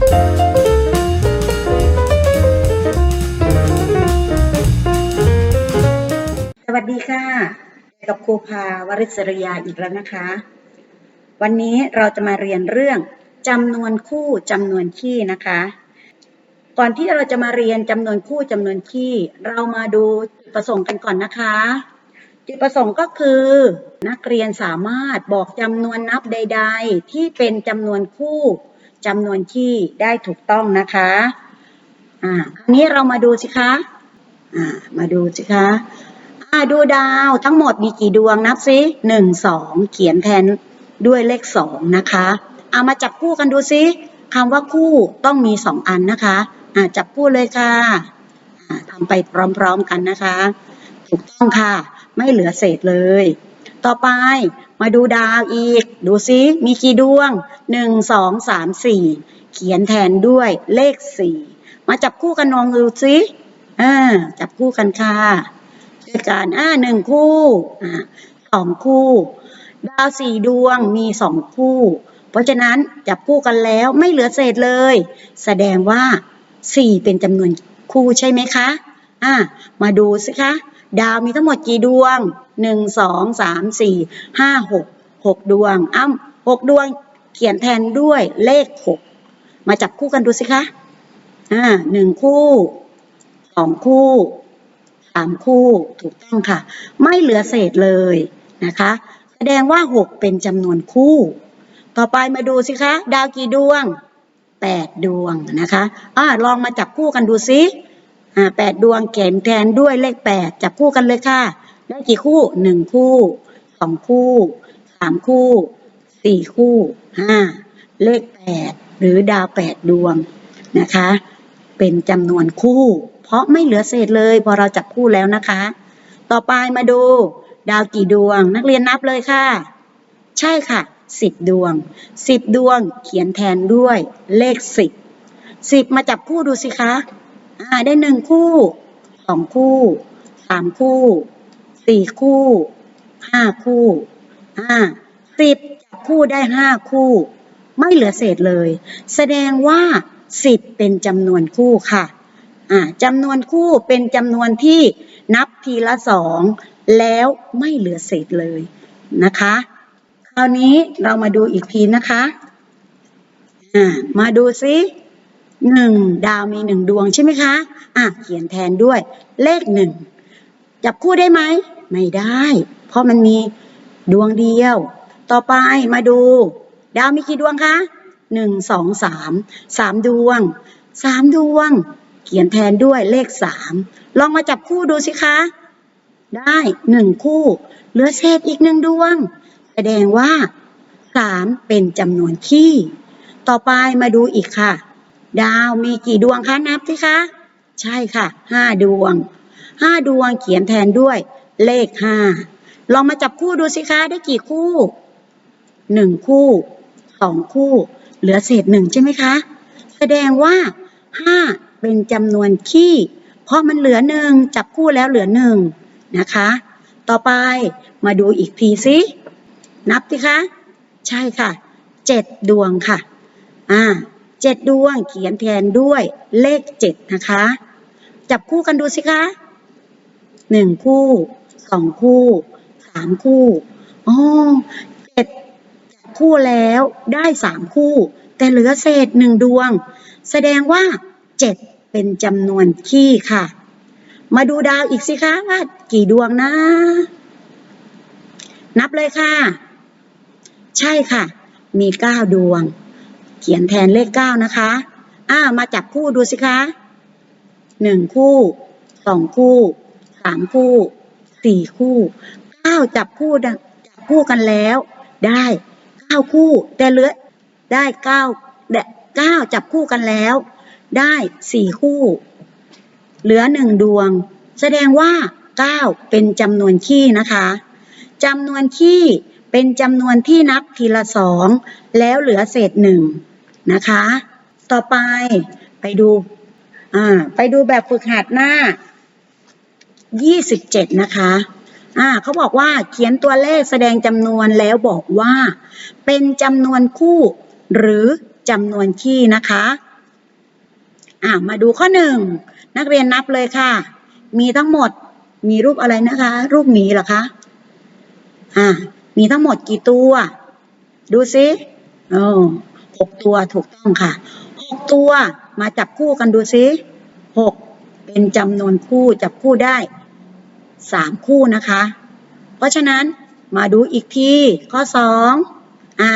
สวัสดีค่ะ กับครูพาวริศรยาอีกแล้วนะคะ วันนี้เราจะมาเรียนเรื่องจำนวนคู่จำนวนคี่นะคะ ก่อนที่เราจะมาเรียนจำนวนคู่จำนวนคี่เรามาดูจุดประสงค์กันก่อนนะคะจุดประสงค์ก็คือนักเรียนสามารถบอกจำนวนนับใด ๆ ที่เป็นจำนวนคู่ จำนวนคี่ได้ถูกต้องนะคะ อ่าอันนี้เรามาดูสิคะ อ่า มาดูสิคะ อ่า ดูดาวทั้งหมดมีกี่ดวงนับซิหนึ่งสองเขียนแทนด้วยเลขสองนะคะเอามาจับคู่กันดูซิคำว่าคู่ต้องมีสองอันนะคะ อ่า จับคู่เลยค่ะอ่าทำไปพร้อมๆกันนะคะ ถูกต้องค่ะ ไม่เหลือเศษเลย ต่อไปมาดูดาวอีก ดูซิมีกี่ดวงหนึ่งสองสามสี่เขียนแทนด้วยเลขสี่มาจับคู่กันลองดูซิอ่าจับคู่กันค่ะด้วยกันอ่าหนึ่งคู่อ่าสองคู่ ดาวสี่ดวงมีสองคู่ เพราะฉะนั้นจับคู่กันแล้วไม่เหลือเศษเลย แสดงว่าสี่เป็นจำนวนคู่ใช่ไหมคะอ่ามาดูสิคะ ดาวมีทั้งหมดกี่ดวงหนึ่งสองสามสี่ห้าหกหกดวง อ้ำหกดวงเขียนแทนด้วยเลขหกมาจับคู่กันดูสิคะ อ่าหนึ่งคู่สองคู่สามคู่ถูกต้องค่ะ ไม่เหลือเศษเลยนะคะ แสดงว่า 6 เป็นจำนวนคู่ ต่อไปมาดูสิคะ ดาวกี่ดวง 8 ดวงนะคะอ่าลองมาจับคู่กันดูสิ อ่าแปดดวงเขียนแทนด้วยเลข8จับคู่กันเลยค่ะ ได้กี่คู่1คู่2คู่3คู่4คู่5เลข8หรือดาว8ดวงนะคะ เป็นจำนวนคู่ เพราะไม่เหลือเศษเลยพอเราจับคู่แล้วนะคะ ต่อไปมาดู ดาวกี่ดวง นักเรียนนับเลยค่ะ ใช่ค่ะสิบดวงสิบดวงเขียนแทนด้วยเลขสิบสิบมาจับคู่ดูสิคะ อ่าได้หนึ่งคู่สองคู่สามคู่สี่คู่ห้าคู่อ่าสิบจับคู่ได้ห้าคู่ ไม่เหลือเศษเลย แสดงว่าสิบเป็นจำนวนคู่ค่ะอ่าจำนวนคู่เป็นจำนวนที่นับทีละสองแล้วไม่เหลือเศษเลยนะคะ คราวนี้เรามาดูอีกทีนะคะ อ่า มาดูซิ หนึ่งดาวมีหนึ่งดวงใช่ไหมคะอะเขียนแทนด้วย เลขหนึ่งจับคู่ได้ไหม ไม่ได้ เพราะมันมีดวงเดียว ต่อไปมาดู ดาวมีกี่ดวงคะหนึ่งสองสามสามดวงสามดวง เขียนแทนด้วยเลขสามลองมาจับคู่ดูสิคะ ได้หนึ่งคู่เหลือเศษอีกหนึ่งดวง แสดงว่าสามเป็นจำนวนคี่ต่อไปมาดูอีกค่ะ ดาวมีกี่ดวงคะนับสิคะ ใช่ค่ะห้าดวงห้าดวงเขียนแทนด้วยเลขห้าลองมาจับคู่ดูสิคะได้กี่คู่หนึ่งคู่สองคู่ เหลือเศษหนึ่งใช่ไหมคะ แสดงว่าห้าเป็นจำนวนคี่เพราะมันเหลือหนึ่งจับคู่แล้วเหลือหนึ่งนะคะ ต่อไปมาดูอีกทีสินับสิคะ ใช่ค่ะเจ็ดดวงค่ะ อ่า เจ็ดดวงเขียนแทนด้วยเลขเจ็ดนะคะ จับคู่กันดูสิคะหนึ่งคู่สองคู่สามคู่อ๋อเจ็ดจับคู่แล้วได้สามคู่ แต่เหลือเศษหนึ่งดวง แสดงว่าเจ็ดเป็นจำนวนคี่ค่ะ มาดูดาวอีกสิคะว่ากี่ดวงนะ นับเลยค่ะ ใช่ค่ะ มีเก้าดวง เขียนแทนเลขเก้านะคะ อ่า มาจับคู่ดูสิคะหนึ่งคู่สองคู่สามคู่สี่คู่เก้าจับคู่จับคู่กันแล้ว ได้เก้าคู่ แต่เหลือได้เก้าเก้าจับคู่กันแล้ว ได้สี่คู่ เหลือหนึ่งดวง แสดงว่าเก้าเป็นจำนวนคี่นะคะจำนวนคี่เป็นจำนวนที่นับทีละสองแล้วเหลือเศษหนึ่ง นะคะ ต่อไปไปดูอ่าไปดูแบบฝึกหัดหน้า 27 นะคะอ่าเขาบอกว่าเขียนตัวเลขแสดงจำนวนแล้วบอกว่า เป็นจำนวนคู่หรือจำนวนคี่นะคะอ่ามาดูข้อหนึ่งนักเรียนนับเลยค่ะ มีทั้งหมดมีรูปอะไรนะคะ รูปหมีเหรอคะอ่ามีทั้งหมดกี่ตัว ดูสิโอ้ หกตัวถูกต้องค่ะหกตัวมาจับคู่กันดูสิหกเป็นจำนวนคู่จับคู่ได้สามคู่นะคะ เพราะฉะนั้นมาดูอีกทีข้อสองอ่า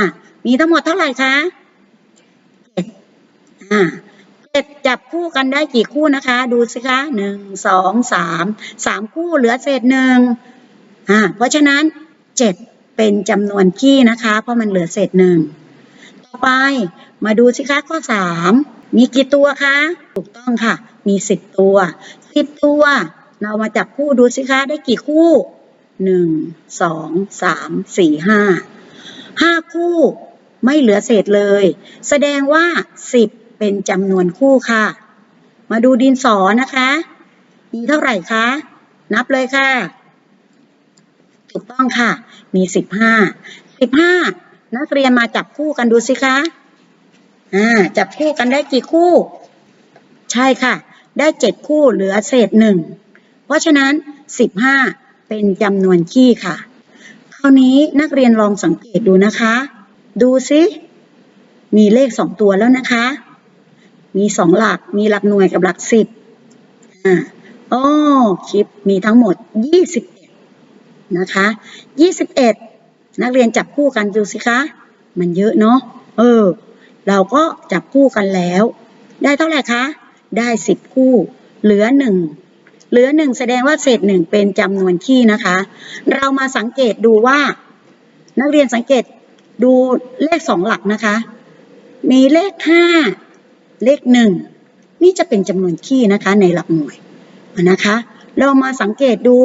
มีทั้งหมดเท่าไหร่คะเจ็ดอ่าเจ็ดจับคู่กันได้กี่คู่นะคะ ดูสิคะหนึ่งสองสามสามคู่เหลือเศษหนึ่งอ่าเพราะฉะนั้นเจ็ดเป็นจำนวนคี่นะคะ เพราะมันเหลือเศษหนึ่ง ไป มาดูสิคะข้อสามมีกี่ตัวคะ ถูกต้องค่ะ มีสิบตัวสิบตัว เรามาจับคู่ดูสิคะได้กี่คู่หนึ่งสองสามสี่ห้าห้าคู่ไม่เหลือเศษเลย แสดงว่าสิบเป็นจำนวนคู่ค่ะ มาดูดินสอนะคะ มีเท่าไหร่คะ นับเลยค่ะ ถูกต้องค่ะ มีสิบห้าสิบห้า นักเรียนมาจับคู่กันดูสิคะอ่าจับคู่กันได้กี่คู่ ใช่ค่ะ ได้เจ็ดคู่เหลือเศษหนึ่งเพราะฉะนั้นสิบห้าเป็นจำนวนคี่ค่ะ คราวนี้นักเรียนลองสังเกตดูนะคะ ดูซิมีเลขสองตัวแล้วนะคะ มีสองหลักมีหลักหน่วยกับหลักสิบอ่าอ๋อคลิปมีทั้งหมดยี่สิบเอ็ดนะคะยี่สิบเอ็ด นักเรียนจับคู่กันดูสิคะ มันเยอะเนาะ เออ เราก็จับคู่กันแล้ว ได้เท่าไหร่คะ ได้สิบคู่ เหลือหนึ่ง เหลือหนึ่งแสดงว่าเศษหนึ่งเป็นจำนวนคี่นะคะ เรามาสังเกตดูว่า นักเรียนสังเกตดูเลขสองหลักนะคะ มีเลขห้า เลขหนึ่ง นี่จะเป็นจำนวนคี่นะคะ ในหลักหน่วยนะคะ เรามาสังเกตดู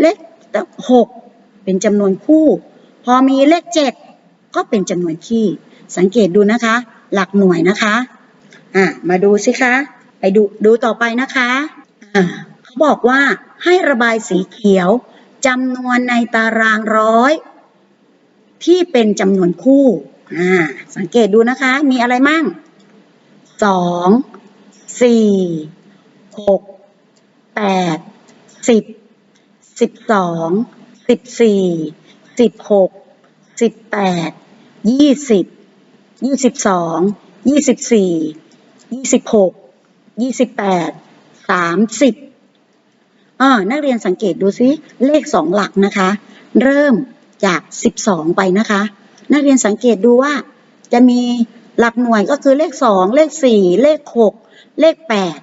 เลขหก เป็นจำนวนคู่ พอมีเลขเจ็ดก็เป็นจำนวนคี่ สังเกตดูนะคะ หลักหน่วยนะคะอะมาดูสิคะ ไปดูดูต่อไปนะคะอ่าเขาบอกว่าให้ระบายสีเขียวจำนวนในตารางร้อย ที่เป็นจำนวนคู่อ่าสังเกตดูนะคะ มีอะไรมั่งสองสี่หกแปดสิบสิบสอง สิบสี่สิบหกสิบแปดยี่สิบยี่สิบสองยี่สิบสี่ยี่สิบหกยี่สิบแปดสามสิบอ่านักเรียนสังเกตดูซิเลขสองหลักนะคะ เริ่มจากสิบสองไปนะคะ นักเรียนสังเกตดูว่า จะมีหลักหน่วยก็คือเลขสองเลขสี่เลขหกเลขแปด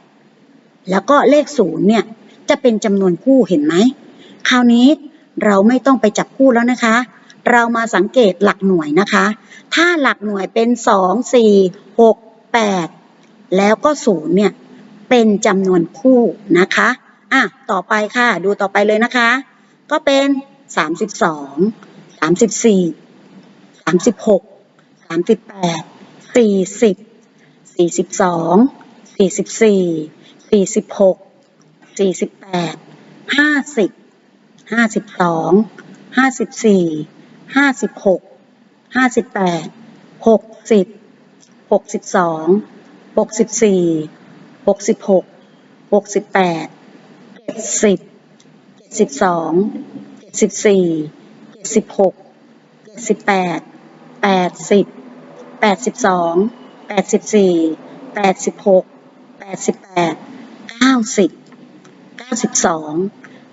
แล้วก็เลขศูนย์เนี่ยจะเป็นจำนวนคู่เห็นไหมคราวนี้ เราไม่ต้องไปจับคู่แล้วนะคะ เรามาสังเกตหลักหน่วยนะคะ ถ้าหลักหน่วยเป็นสองสี่หกแปดแล้วก็ศูนย์เนี่ยเป็นจำนวนคู่นะคะอะต่อไปค่ะดูต่อไปเลยนะคะ ก็เป็นสามสิบสองสามสิบสี่สามสิบหกสามสิบแปดสี่สิบสี่สิบสองสี่สิบสี่สี่สิบหกสี่สิบแปดห้าสิบ ห้าสิบสองห้าสิบสี่ห้าสิบหกห้าสิบแปดหกสิบหกสิบสองหกสิบสี่หกสิบหกหกสิบแปดเจ็ดสิบเจ็ดสิบสองเจ็ดสิบสี่เจ็ดสิบหกเจ็ดสิบแปดแปดสิบแปดสิบสองแปดสิบสี่แปดสิบหกแปดสิบแปดเก้าสิบเก้าสิบสอง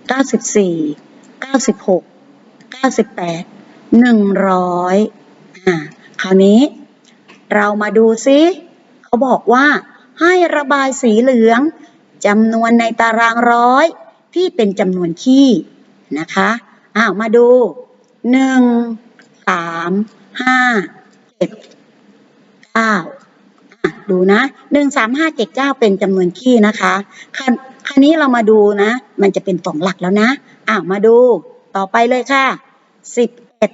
เก้าสิบสี่ เก้าสิบหกเก้าสิบแปดหนึ่งร้อยอ่าคราวนี้เรามาดูซิเขาบอกว่าให้ระบายสีเหลืองจำนวนในตารางร้อยที่เป็นจำนวนคี่นะคะอ้าวมาดูหนึ่งสามห้าเจ็ดเก้าดูนะหนึ่งสามห้าเจ็ดเก้าเป็นจำนวนคี่นะคะ คันคันนี้เรามาดูนะ มันจะเป็นสองหลักแล้วนะอ้าวมาดูต่อไปเลยค่ะสิบเอ็ด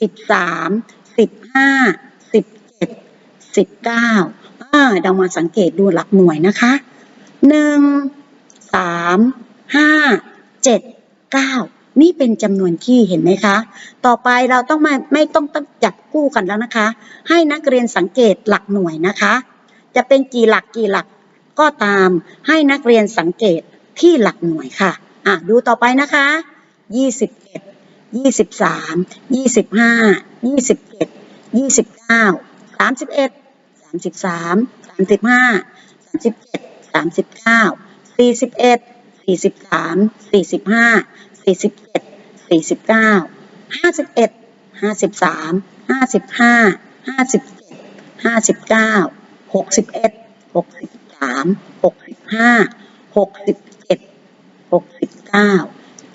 สิบสามสิบห้าสิบเจ็ดสิบเก้าอ่าเรามาสังเกตดูหลักหน่วยนะคะหนึ่งสามห้าเจ็ดเก้านี่เป็นจำนวนคี่เห็นไหมคะ ต่อไปเราต้องมาไม่ต้องต้องจับคู่กันแล้วนะคะ ให้นักเรียนสังเกตหลักหน่วยนะคะ จะเป็นกี่หลักกี่หลัก ก็ตามให้นักเรียนสังเกตที่หลักหน่วยค่ะ อะ ดูต่อไปนะคะ 21 23 25 27 29 31 33 35 37 39 41 43 45 47 49 51 53 55 57 59 61 62 63 65 67 69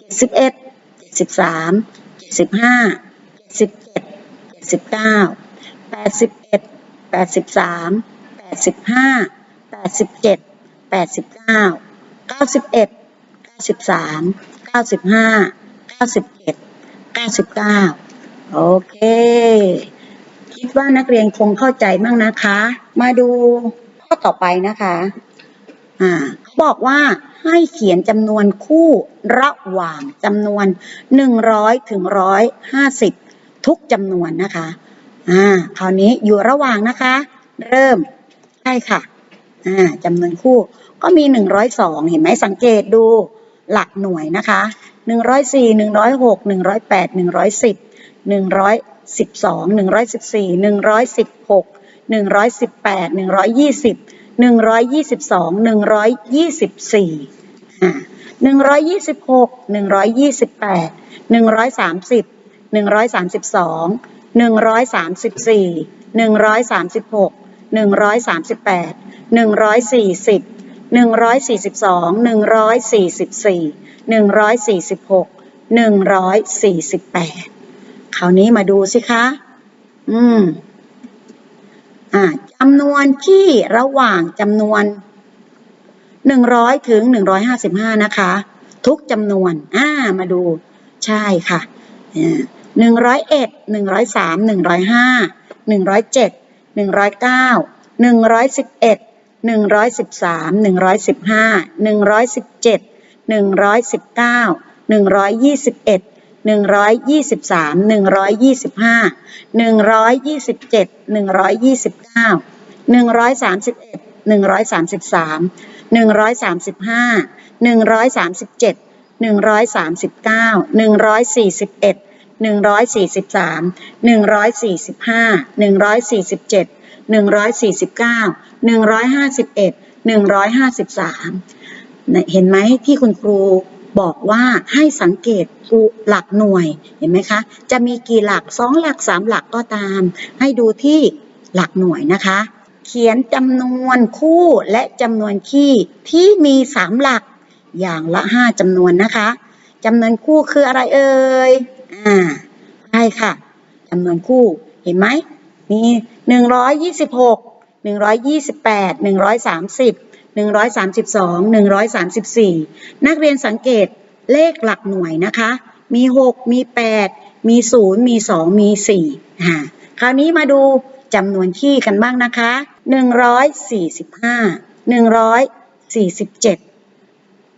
71 73 75 77 79 81 83 85 87 89 91 93 95 97 99โอเค คิดว่านักเรียนคงเข้าใจบ้างนะคะ มาดู ข้อต่อไปนะคะอ่าบอกว่าให้เขียนจำนวนคู่ระหว่างจำนวน 100ถึง150 ทุกจำนวนนะคะอ่าคราวนี้อยู่ระหว่างนะคะ เริ่มใช่ค่ะอ่าจำนวนคู่ก็มี 102 เห็นไหมสังเกตดูหลักหน่วยนะคะ 104 106 108 110 112 114 116 118 120 122 124อ่า126 128 130 132 134 136 138 140 142 144 146 148 คราวนี้มาดูสิคะ อืม จำนวนที่ระหว่างจำนวน 100 ถึง 155 นะคะ ทุกจำนวน อ่า มาดู ใช่ค่ะหนึ่งร้อยเอ็ดหนึ่งร้อยสามหนึ่งร้อยห้าหนึ่งร้อยเจ็ดหนึ่งร้อยเก้าหนึ่งร้อยสิบเอ็ดหนึ่งร้อยสิบสามหนึ่งร้อยสิบห้าหนึ่งร้อยสิบเจ็ดหนึ่งร้อยสิบเก้าหนึ่งร้อยยี่สิบเอ็ด หนึ่งร้อยยี่สิบสามหนึ่งร้อยยี่สิบห้าหนึ่งร้อยยี่สิบเจ็ดหนึ่งร้อยยี่สิบเก้าหนึ่งร้อยสามสิบเอ็ดหนึ่งร้อยสามสิบสามหนึ่งร้อยสามสิบห้าหนึ่งร้อยสามสิบเจ็ดหนึ่งร้อยสามสิบเก้าหนึ่งร้อยสี่สิบเอ็ดหนึ่งร้อยสี่สิบสามหนึ่งร้อยสี่สิบห้าหนึ่งร้อยสี่สิบเจ็ดหนึ่งร้อยสี่สิบเก้าหนึ่งร้อยห้าสิบเอ็ดหนึ่งร้อยห้าสิบสามเห็นไหมที่คุณครู บอกว่าให้สังเกตหลักหน่วยเห็นไหมคะ จะมีกี่หลักสองหลักสามหลักก็ตาม ให้ดูที่หลักหน่วยนะคะ เขียนจำนวนคู่และจำนวนคี่ที่มีสามหลักอย่างละห้าจำนวนนะคะจำนวนคู่คืออะไรเอ่ยอ่าใช่ค่ะจำนวนคู่เห็นไหมมีหนึ่งร้อยยี่สิบหกหนึ่งร้อยยี่สิบแปดหนึ่งร้อยสามสิบ หนึ่งร้อยสามสิบสองหนึ่งร้อยสามสิบสี่นักเรียนสังเกตเลขหลักหน่วยนะคะ มีหกมีแปดมีศูนย์มีสองมีสี่คราวนี้มาดูจำนวนที่กันบ้างนะคะหนึ่งร้อยสี่สิบห้าหนึ่งร้อยสี่สิบเจ็ด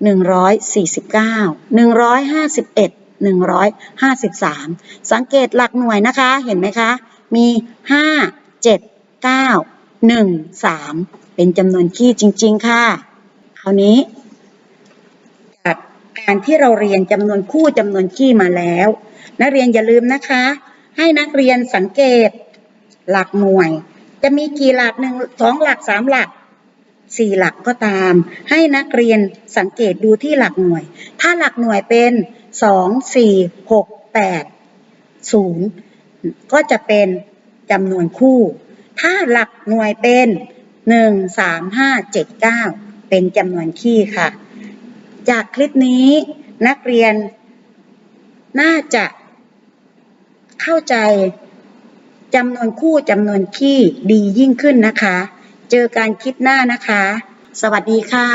หนึ่งร้อยสี่สิบเก้าหนึ่งร้อยห้าสิบเอ็ดหนึ่งร้อยห้าสิบสามสังเกตหลักหน่วยนะคะ เห็นไหมคะ มีห้าเจ็ด เป็นจำนวนคี่จริง ๆ ค่ะ คราวนี้ จากการที่เราเรียนจำนวนคู่จำนวนคี่มาแล้ว นักเรียนอย่าลืมนะคะ ให้นักเรียนสังเกต หลักหน่วย จะมีกี่หลักหนึ่งสองหลักสามหลักสี่หลักก็ตาม ให้นักเรียนสังเกตดูที่หลักหน่วย ถ้าหลักหน่วยเป็นสองสี่หกแปดศูนย์ก็จะเป็นจำนวนคู่ ถ้าหลักหน่วยเป็น หนึ่งสามห้าเจ็ดเก้าเป็นจำนวนคี่ค่ะ จากคลิปนี้นักเรียนน่าจะเข้าใจจำนวนคู่จำนวนคี่ดียิ่งขึ้นนะคะ เจอการคลิปหน้านะคะ สวัสดีค่ะ